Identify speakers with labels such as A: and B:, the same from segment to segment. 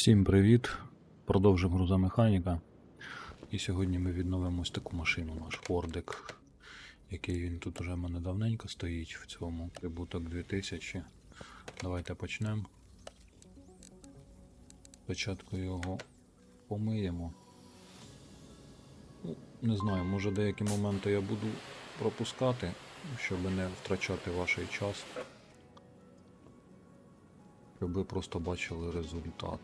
A: Всім привіт! Продовжимо грузомеханіка. І сьогодні ми відновимо ось таку машину, наш Фордик, який він тут уже в мене давненько стоїть в цьому прибуток 2000. Давайте почнемо. Спочатку його помиємо. Ну, не знаю, може деякі моменти я буду пропускати, щоб не втрачати ваш час. Щоб ви просто бачили результат.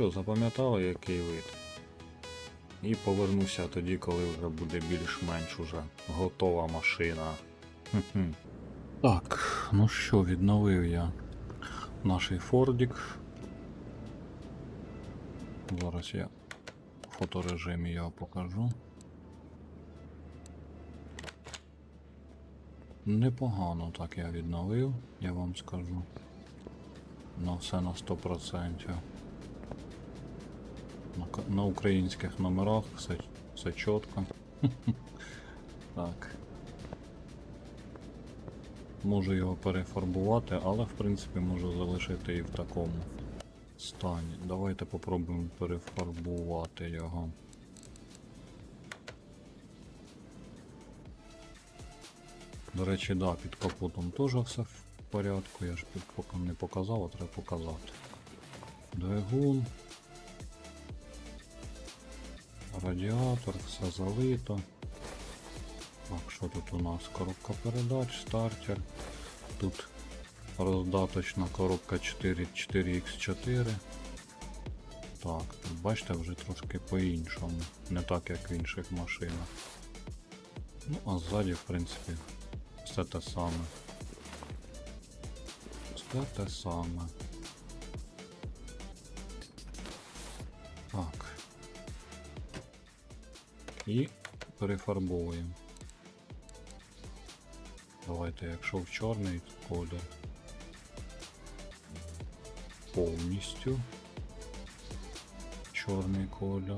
A: Що, запам'ятали, який вид? І повернуся тоді, коли вже буде більш-менш уже готова машина. Так, ну що, відновив я наш Фордік. Зараз я в фоторежимі його покажу. Непогано так я відновив, я вам скажу. На все на 100%. На, українських номерах все, все чітко. так. Можу його перефарбувати, але в принципі можу залишити і в такому стані. Давайте попробуємо перефарбувати його. До речі, да, під капотом теж все в порядку, я ж поки не показав, а треба показати. Двигун. Радіатор, все залито. Так, що тут у нас? Коробка передач, стартер. Тут роздаточна коробка 4 4X4. Так, тут бачите вже трошки по-іншому. Не так як в інших машинах. Ну, а ззаді, в принципі, все те саме. Все те саме. І перефарбовуємо. Давайте, якщо в чорний колір. Повністю. Чорний колір.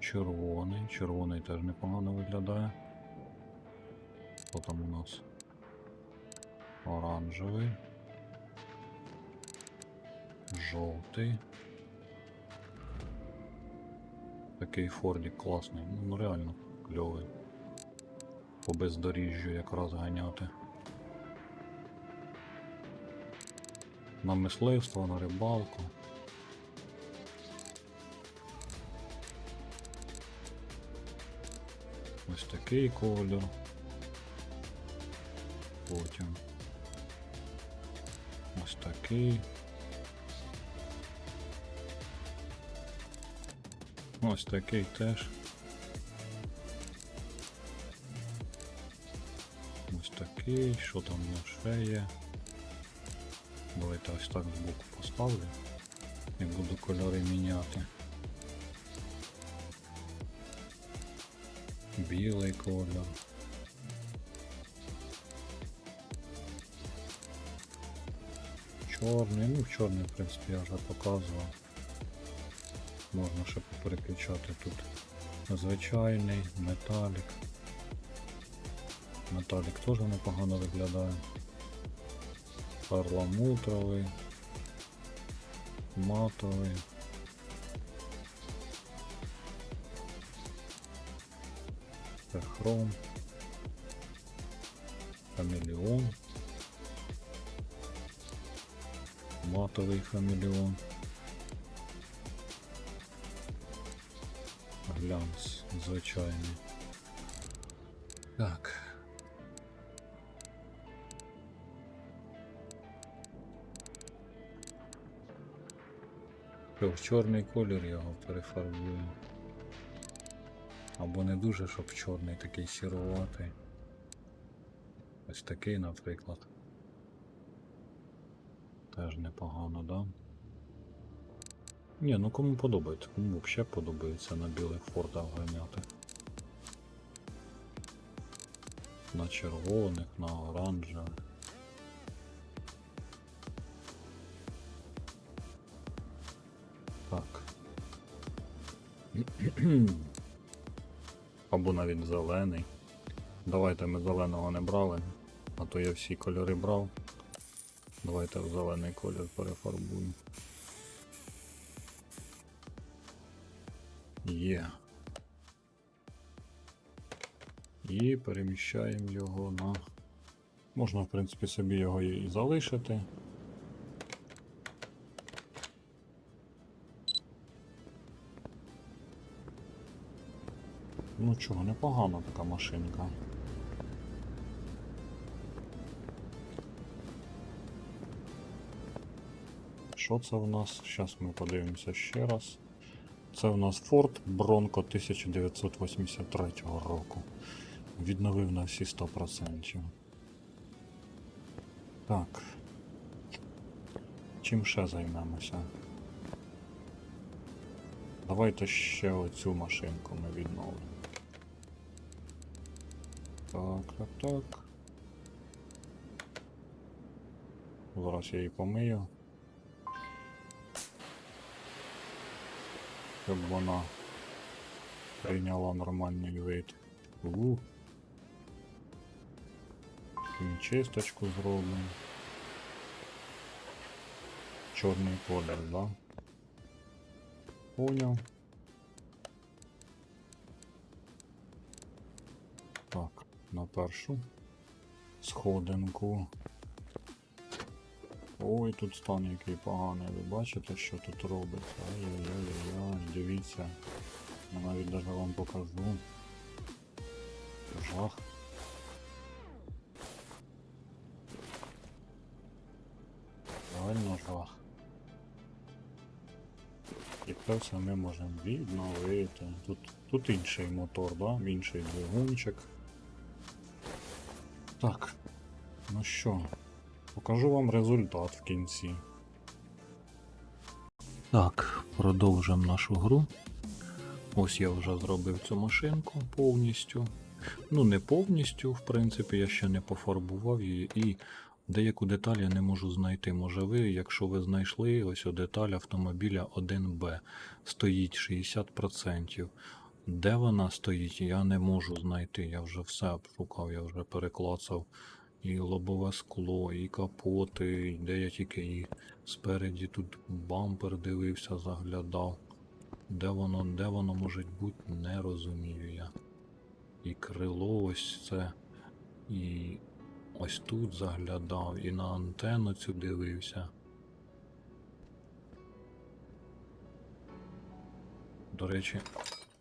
A: Червоний. Червоний теж непогано виглядає. Що там у нас? Оранжевий. Жовтий. Такий фордік класний. Ну реально кльовий. По бездоріжжю якраз ганяти. На мисливство, на рибалку. Ось такий колір. Потім. Ось такий. Ось такий теж. Ось такий, що там у нас ще є. Давайте ось так збоку поставлю і буду кольори міняти. Білий колір. Чорний, ну чорний, в принципі, я вже показував. Можна ще переключати тут звичайний, металік. Металік теж непогано виглядає. Перламутровий, матовий. Це хром. Хамелеон. Матовий хамелеон. Глянц звичайний. Так. В чорний колір його перефарбую. Або не дуже, щоб чорний такий сіруватий. Ось такий, наприклад. Теж непогано, да? Ні, ну кому подобається, кому взагалі подобається на білих фордах ганяти. на червоних, на оранжевих. Так. Або навіть зелений. Давайте ми зеленого не брали, а то я всі кольори брав. Давайте в зелений колір перефарбуємо. Є. І переміщаємо його на. Можна, в принципі, собі його і залишити. Ну чого, непогана така машинка. Що це в нас? Зараз ми подивимося ще раз. Це в нас Ford Bronco 1983 року. Відновив на всі 100%. Так. Чим ще займемося? Давайте ще оцю машинку ми відновимо. Так, так, так. Зараз я її помию. Щоб вона прийняла нормальний вид. У. І чисточку зробимо. Чорний колір, да? Поняв. Так, на першу сходинку. Ой, тут стан який поганий. Ви бачите, що тут робиться? Ай-яй-яй-яй, дивіться. Я навіть даже вам покажу. Жах. Реально жах. І це все ми можемо відновити. Тут, тут інший мотор, да? інший двигунчик. Так. Ну що, покажу вам результат в кінці. Так, продовжимо нашу гру. Ось я вже зробив цю машинку повністю. Ну, не повністю, в принципі, я ще не пофарбував її і деяку деталь я не можу знайти. Може ви, якщо ви знайшли ось деталь автомобіля 1Б, стоїть 60%. Де вона стоїть, я не можу знайти. Я вже все обшукав, я вже переклацав і лобове скло, і капоти, і де я тільки і спереді тут бампер дивився, заглядав. Де воно, де воно може бути, не розумію я. І крило ось це, і ось тут заглядав, і на антенну цю дивився. До речі,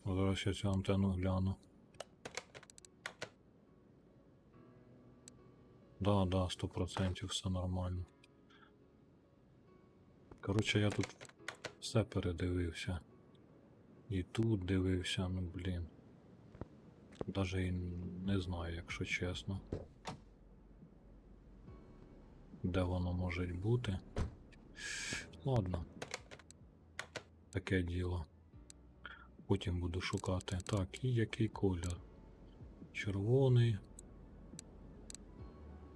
A: зараз я цю антенну гляну. Да, да, 100% все нормально. Коротше, я тут все передивився. І тут дивився, ну блін. Даже і не знаю, якщо чесно. Де воно може бути. Ладно. Таке діло. Потім буду шукати. Так, і який колір? Червоний.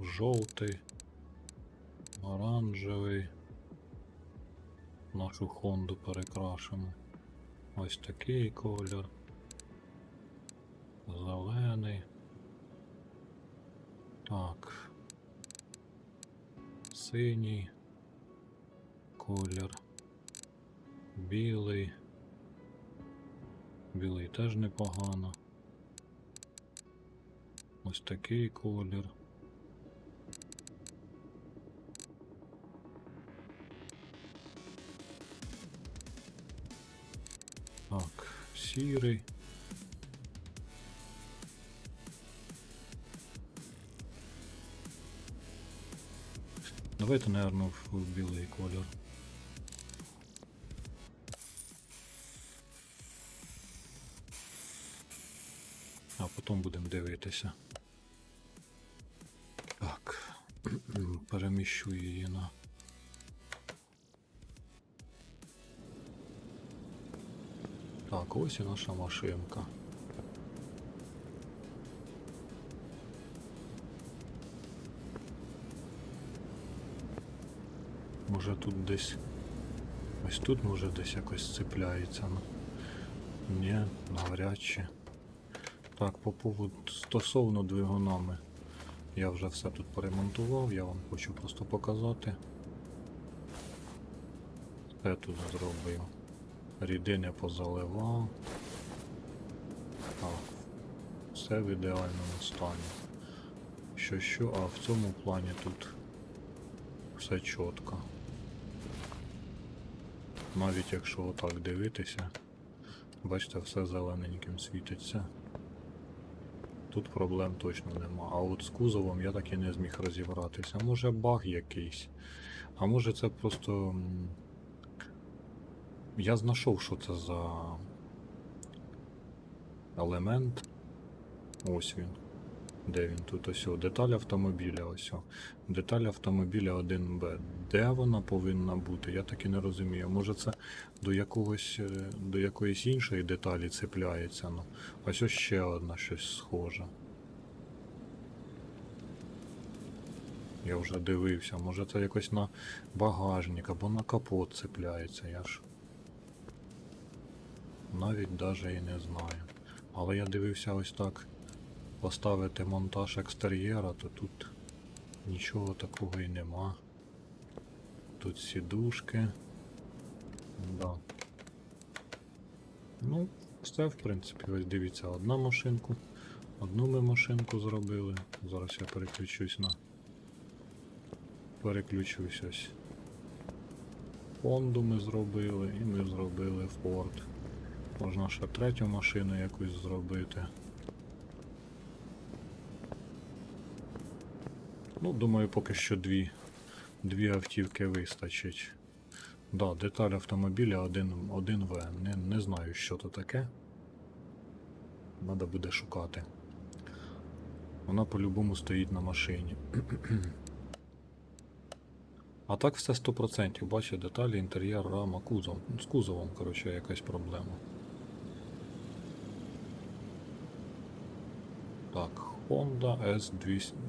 A: Жовтий. Оранжевий. Нашу Хонду перекрашимо. Ось такий колір. Зелений. Так. Синій колір. Білий. Білий теж непогано. Ось такий колір. Сірий. Давайте, наверное, в білий колір. А потім будемо дивитися. Так. Переміщу її на. Так, ось і наша машинка. Може тут десь... Ось тут може десь якось цепляється. Ні, навряд чи. Так, по поводу стосовно двигунами. Я вже все тут поремонтував, я вам хочу просто показати. Це тут зробив. Рідини позаливав. Так. Все в ідеальному стані. Що що, а в цьому плані тут все чітко. Навіть якщо отак дивитися, бачите, все зелененьким світиться. Тут проблем точно нема. А от з кузовом я так і не зміг розібратися. Може баг якийсь. А може це просто. Я знайшов, що це за елемент. Ось він. Де він тут ось? Деталь автомобіля ось. Деталь автомобіля 1Б. Де вона повинна бути? Я так і не розумію. Може це до якогось е, до якоїсь іншої деталі цепляється. Ну. Ось ось ще одна щось схоже. Я вже дивився, може це якось на багажник або на капот цепляється, я ж навіть даже і не знаю. Але я дивився ось так поставити монтаж екстер'єра, то тут нічого такого і нема. Тут сідушки. Да. Ну, все, в принципі, ось дивіться, одна машинку. Одну ми машинку зробили. Зараз я переключусь на. Переключусь ось. Фонду ми зробили і ми зробили Форд. Можна ще третю машину якусь зробити. Ну, думаю, поки що дві, дві автівки вистачить. Да, деталь автомобіля 1, 1В. Не, не знаю, що то таке. Надо буде шукати. Вона по-любому стоїть на машині. А так все 100%. Бачите, деталі, інтер'єр, рама, кузов. Ну, З кузовом, коротше, якась проблема. Так, Honda S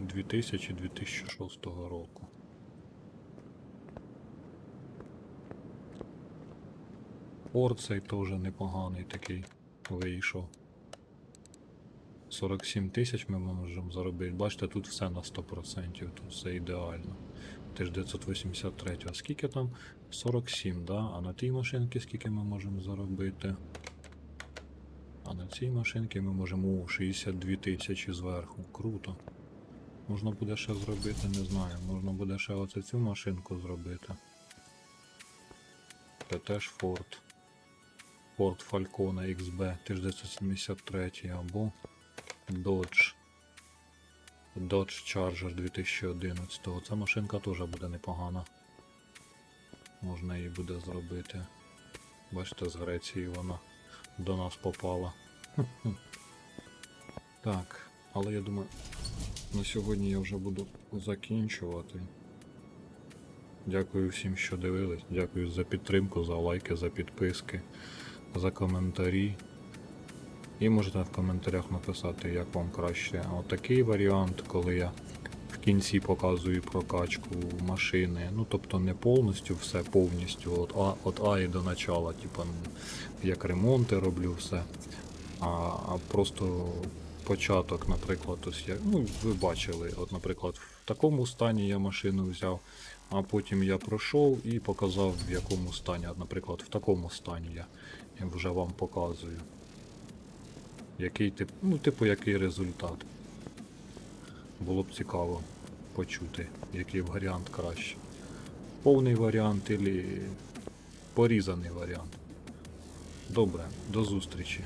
A: 2000 року. Ford цей теж непоганий такий вийшов. 47 тисяч ми можемо заробити. Бачите, тут все на 100%, тут все ідеально. Теж 983. А скільки там? 47, да? А на тій машинці скільки ми можемо заробити? А на цій машинці ми можемо о, 62 тисячі зверху. Круто. Можна буде ще зробити, не знаю. Можна буде ще оце цю машинку зробити. Це теж Ford. Ford Falcone XB 1973 або Dodge. Dodge Charger 2011. Ця машинка теж буде непогана. Можна її буде зробити. Бачите, з Греції вона до нас попала. Так, але я думаю, на сьогодні я вже буду закінчувати. Дякую всім, що дивились. Дякую за підтримку, за лайки, за підписки, за коментарі. І можете в коментарях написати, як вам краще. А от такий варіант, коли я кінці показую прокачку машини. Ну тобто не повністю все, повністю от А, от а і до начала, типу, як ремонти роблю все. А, а просто початок, наприклад, ось я, ну, ви бачили, от, наприклад, в такому стані я машину взяв, а потім я пройшов і показав, в якому стані. От, наприклад, в такому стані я вже вам показую. Який тип, ну, типу, який результат. Було б цікаво почути, який варіант краще. Повний варіант або порізаний варіант. Добре, до зустрічі.